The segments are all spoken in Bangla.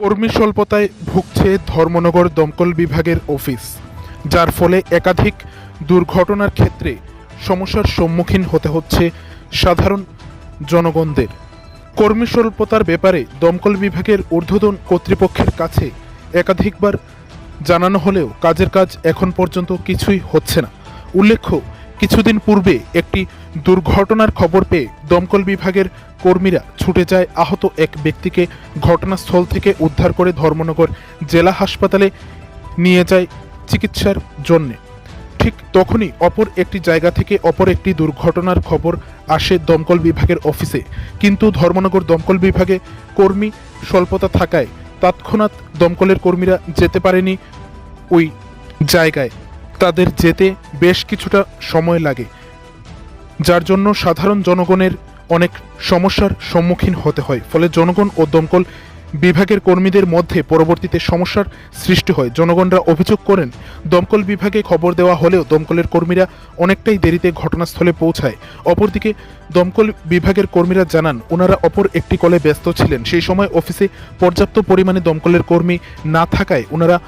কর্মী স্বল্পতায় ভুগছে ধর্মনগর দমকল বিভাগের অফিস, যার ফলে একাধিক দুর্ঘটনার ক্ষেত্রে সমস্যার সম্মুখীন হতে হচ্ছে সাধারণ জনগণদের। কর্মী স্বল্পতার ব্যাপারে দমকল বিভাগের ঊর্ধ্বতন কর্তৃপক্ষের কাছে একাধিকবার জানানো হলেও কাজের কাজ এখন পর্যন্ত কিছুই হচ্ছে না। উল্লেখ্য, কিছুদিন পূর্বে একটি দুর্ঘটনার খবর পেয়ে দমকল বিভাগের কর্মীরা ছুটে যায় আহত এক ব্যক্তিকে ঘটনাস্থল থেকে উদ্ধার করে ধর্মনগর জেলা হাসপাতালে নিয়ে যায় চিকিৎসার জন্যে। ঠিক তখনই অপর একটি জায়গা থেকে অপর একটি দুর্ঘটনার খবর আসে দমকল বিভাগের অফিসে। কিন্তু ধর্মনগর দমকল বিভাগে কর্মী স্বল্পতা থাকায় তৎক্ষণাৎ দমকলের কর্মীরা যেতে পারেনি ওই জায়গায়। তাদের যেতে বেশ কিছুটা সময় লাগে। যার জন্য সাধারণ জনগণের অনেক সমস্যার সম্মুখীন হতে হয়। ফলে জনগণ ও দমকল বিভাগের কর্মীদের মধ্যে পরবর্তীতে সমস্যার সৃষ্টি হয়। জনগণরা অভিযোগ করেন, দমকল বিভাগে খবর দেওয়া হলেও দমকলের কর্মীরা অনেকটাই দেরিতে ঘটনাস্থলে পৌঁছায়। অপরদিকে দমকল বিভাগের কর্মীরা জানান, ওনারা অপর একটি কলে ব্যস্ত ছিলেন। সেই সময় অফিসে পর্যাপ্ত পরিমাণে দমকলের কর্মী না থাকায় ওনারা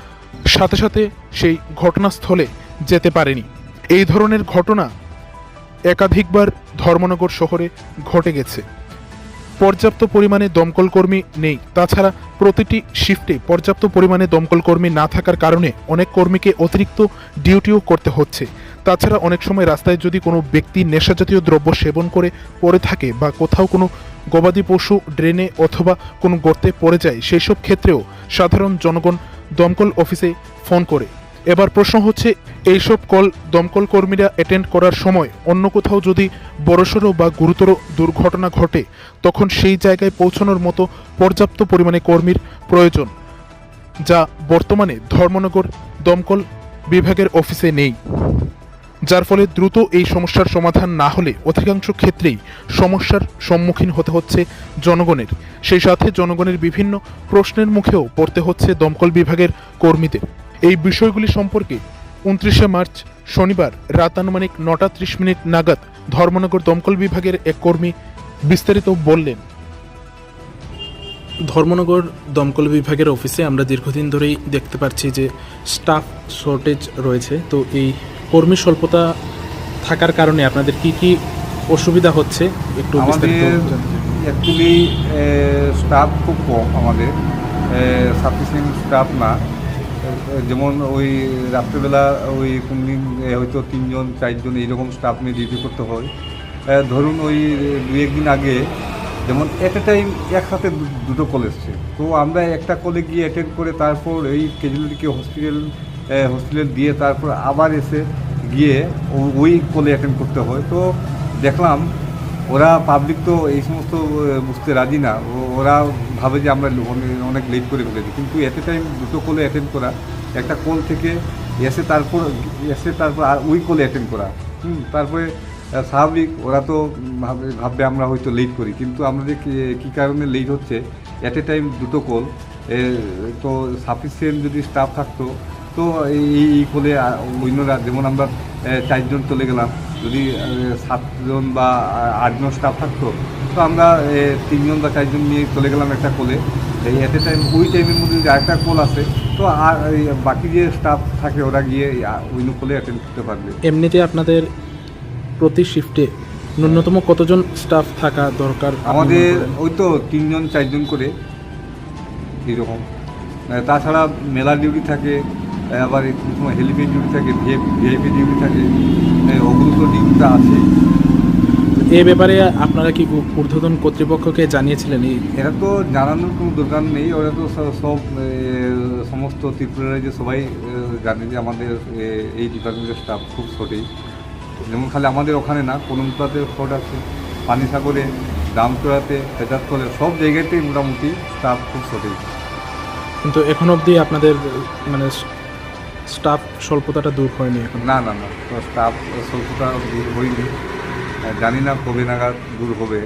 সাথে সাথে সেই ঘটনাস্থলে যেতে পারেনি। এই ধরনের ঘটনা একাধিকবার ধর্মনগর শহরে ঘটে গেছে। পর্যাপ্ত পরিমাণে দমকল কর্মী নেই। তাছাড়া প্রতিটি শিফটে পর্যাপ্ত পরিমাণে দমকল কর্মী না থাকার কারণে অনেক কর্মীকে অতিরিক্ত ডিউটিও করতে হচ্ছে। তাছাড়া অনেক সময় রাস্তায় যদি কোনো ব্যক্তি নেশাজাতীয় দ্রব্য সেবন করে পড়ে থাকে বা কোথাও কোনো গবাদি পশু ড্রেনে অথবা কোনো গর্তে পড়ে যায় সেই সব ক্ষেত্রেও সাধারণ জনগণ দমকল অফিসে ফোন করে। এবার প্রশ্ন হচ্ছে, এইসব কল দমকল কর্মীরা অ্যাটেন্ড করার সময় অন্য কোথাও যদি বড়সড় বা গুরুতর দুর্ঘটনা ঘটে, তখন সেই জায়গায় পৌঁছানোর মতো পর্যাপ্ত পরিমাণে কর্মীর প্রয়োজন, যা বর্তমানে ধর্মনগর দমকল বিভাগের অফিসে নেই। যার ফলে দ্রুত এই সমস্যার সমাধান না হলে অধিকাংশ ক্ষেত্রেই সমস্যার সম্মুখীন হতে হচ্ছে জনগণের। সেই সাথে জনগণের বিভিন্ন প্রশ্নের মুখেও পড়তে হচ্ছে দমকল বিভাগের কর্মীদের। এই বিষয়গুলি সম্পর্কে উনত্রিশে মার্চ শনিবার রাত আনুমানিক নটা ত্রিশ মিনিট নাগাদ ধর্মনগর দমকল বিভাগের এক কর্মী বিস্তারিত বললেন। ধর্মনগর দমকল বিভাগের অফিসে আমরা দীর্ঘদিন ধরেই দেখতে পাচ্ছি যে স্টাফ শর্টেজ রয়েছে। তো এই কর্মী স্বল্পতা থাকার কারণে আপনাদের কি কি অসুবিধা হচ্ছে? একটু আমাদের। অ্যাকচুয়ালি স্টাফ খুব কম আমাদের। সাফিসিয়েন্ট স্টাফ না। যেমন ওই রাত্রেবেলা ওই কোনদিন হয়তো তিনজন, চারজন এইরকম স্টাফ নিয়ে ডিউটি করতে হয়। ধরুন ওই দু একদিন আগে, যেমন এট এ টাইম একসাথে দুটো কল এসছে। তো আমরা একটা কলে গিয়ে অ্যাটেন্ড করে তারপর এই ক্যাজুয়ালিটিকে হসপিটাল হসপিটাল দিয়ে তারপর আবার এসে গিয়ে ওই কলে অ্যাটেন্ড করতে হয়। তো দেখলাম ওরা পাবলিক তো এই সমস্ত বুঝতে রাজি না। ওরা ভাবে যে আমরা অনেক লেট করে ফেলেছি। কিন্তু এট এ টাইম দুটো কলে অ্যাটেন্ড করা, একটা কল থেকে এসে তারপর এসে তারপর আর ওই কলে অ্যাটেন্ড করা। হুম, তারপরে স্বাভাবিক ওরা তো ভাবে, ভাববে আমরা হয়তো লেট করি। কিন্তু আমাদের কি- কারণে লেট হচ্ছে? অ্যাট এ টাইম দুটো কল তো সাফিসিয়েন্ট যদি স্টাফ থাকতো, তো এই কোলে অন্যরা, যেমন আমরা চারজন চলে গেলাম। যদি সাতজন বা আটজন স্টাফ থাকতো তো আমরা তিনজন বা চারজন নিয়ে চলে গেলাম একটা কোলে এই এট এ টাইম ওই টাইমের মধ্যে যদি আরেকটা কোল আসে তো আর বাকি যে স্টাফ থাকে ওরা গিয়ে ওই কোলে অ্যাটেন্ড করতে পারবে। এমনিতে আপনাদের প্রতি শিফটে ন্যূনতম কতজন স্টাফ থাকা দরকার? আমাদের ওই তো তিনজন চারজন করে এইরকম আহ, তাছাড়া মেলা ডিউটি থাকে আবার কোনো সময় হেলিপ্যাড ডিউটি থাকে ভিআইপি ভিআইপি ডিউটি থাকে ওগুলো তো ডিউটিটা আছে। এ ব্যাপারে আপনারা কি ঊর্ধ্বতন কর্তৃপক্ষকে জানিয়েছিলেন এই? এরা তো জানানোর কোনো দরকার নেই ওরা তো সব- সমস্ত ত্রিপুরার যে সবাই জানে যে আমাদের এই ডিপার্টমেন্টের স্টাফ খুব শর্টেজ যেমন খালি আমাদের ওখানে না কলমপুরাতে শর্ট আছে পানিসাগরে দামচড়াতে তেজাতকলে সব জায়গাতেই মোটামুটি স্টাফ খুব শর্টেজ কিন্তু এখন অবধি আপনাদের মানে স্টাফ স্বল্পতাটা দূর হয়নি এখন। না না না, স্টাফ স্বল্পতা দূর হয়নি। জানি না কবে নাগাদ দূর হবে।